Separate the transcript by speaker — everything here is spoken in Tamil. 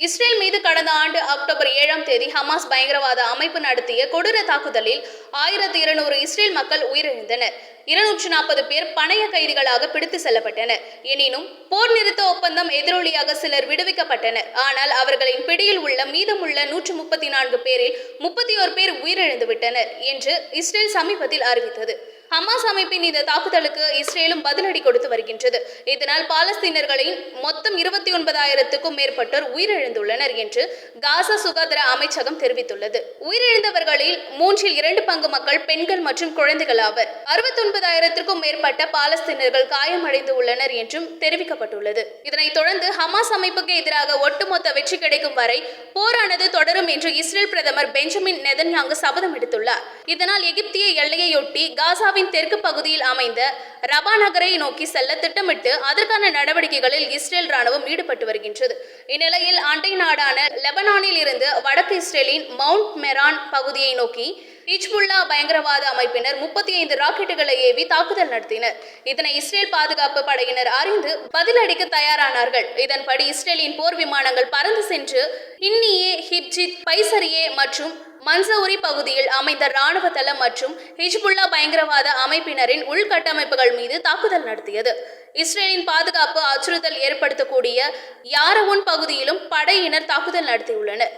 Speaker 1: இஸ்ரேல் மீது கடந்த ஆண்டு அக்டோபர் ஏழாம் தேதி ஹமாஸ் பயங்கரவாத அமைப்பு நடத்திய கொடூர தாக்குதலில் ஆயிரத்தி இருநூறு இஸ்ரேல் மக்கள் உயிரிழந்தனர். இருநூற்று நாற்பது பேர் பணைய கைதிகளாக பிடித்து செல்லப்பட்டனர். எனினும் போர் நிறுத்த ஒப்பந்தம் எதிரொலியாக சிலர் விடுவிக்கப்பட்டனர். ஆனால் அவர்களின் பிடியில் உள்ள மீதமுள்ள நூற்று முப்பத்தி நான்கு பேரில் முப்பத்தி ஓர் பேர் உயிரிழந்துவிட்டனர் என்று இஸ்ரேல் சமீபத்தில் அறிவித்தது. ஹமாஸ் அமைப்பின் இந்த தாக்குதலுக்கு இஸ்ரேலும் பதிலடி கொடுத்து வருகின்றது. இதனால் பாலஸ்தீனர்களின் மொத்தம் இருபத்தி ஒன்பதாயிரத்துக்கும் மேற்பட்டோர் உயிரிழந்துள்ளனர் என்று காசா சுகாதார அமைச்சகம் தெரிவித்துள்ளது. உயிரிழந்தவர்களில் மூன்றில் இரண்டு பங்கு மக்கள் பெண்கள் மற்றும் குழந்தைகள் ஆவர். அறுபத்தொன்பதாயிரத்திற்கும் மேற்பட்ட பாலஸ்தீனர்கள் காயமடைந்து உள்ளனர் என்றும் தெரிவிக்கப்பட்டுள்ளது. இதனைத் தொடர்ந்து ஹமாஸ் அமைப்புக்கு எதிராக ஒட்டுமொத்த வெற்றி கிடைக்கும் வரை போரானது தொடரும் என்று இஸ்ரேல் பிரதமர் பெஞ்சமின் நெதன்யாங்கு சபதம் எடுத்துள்ளார். இதனால் எகிப்திய எல்லையையொட்டி காசாவின் தெற்கு பகுதியில் அமைந்த ரபா நகரை நோக்கி செல்ல திட்டமிட்டு அதற்கான நடவடிக்கைகளில் இஸ்ரேல் ராணுவம் ஈடுபட்டு வருகின்றது. இந்நிலையில் அண்டை நாடான லெபனானில் இருந்து வடக்கு இஸ்ரேலின் மவுண்ட் மெரான் பகுதியை நோக்கி ஹிஜ்புல்லா பயங்கரவாத அமைப்பினர் முப்பத்தி ஐந்து ராக்கெட்டுகளை ஏவி தாக்குதல் நடத்தினர். இதனை இஸ்ரேல் பாதுகாப்பு படையினர் அறிந்து பதிலடிக்க தயாரானார்கள். இதன்படி இஸ்ரேலின் போர் விமானங்கள் பறந்து சென்று இன்னியே ஹிப்ஜித் பைசரியே மற்றும் மன்சௌரி பகுதியில் அமைந்த ராணுவ தளம் மற்றும் ஹிஜ்புல்லா பயங்கரவாத அமைப்பினரின் உள்கட்டமைப்புகள் மீது தாக்குதல் நடத்தியது. இஸ்ரேலின் பாதுகாப்பு அச்சுறுத்தல் ஏற்படுத்தக்கூடிய யாரவுன் பகுதியிலும் படையினர் தாக்குதல் நடத்தியுள்ளனர்.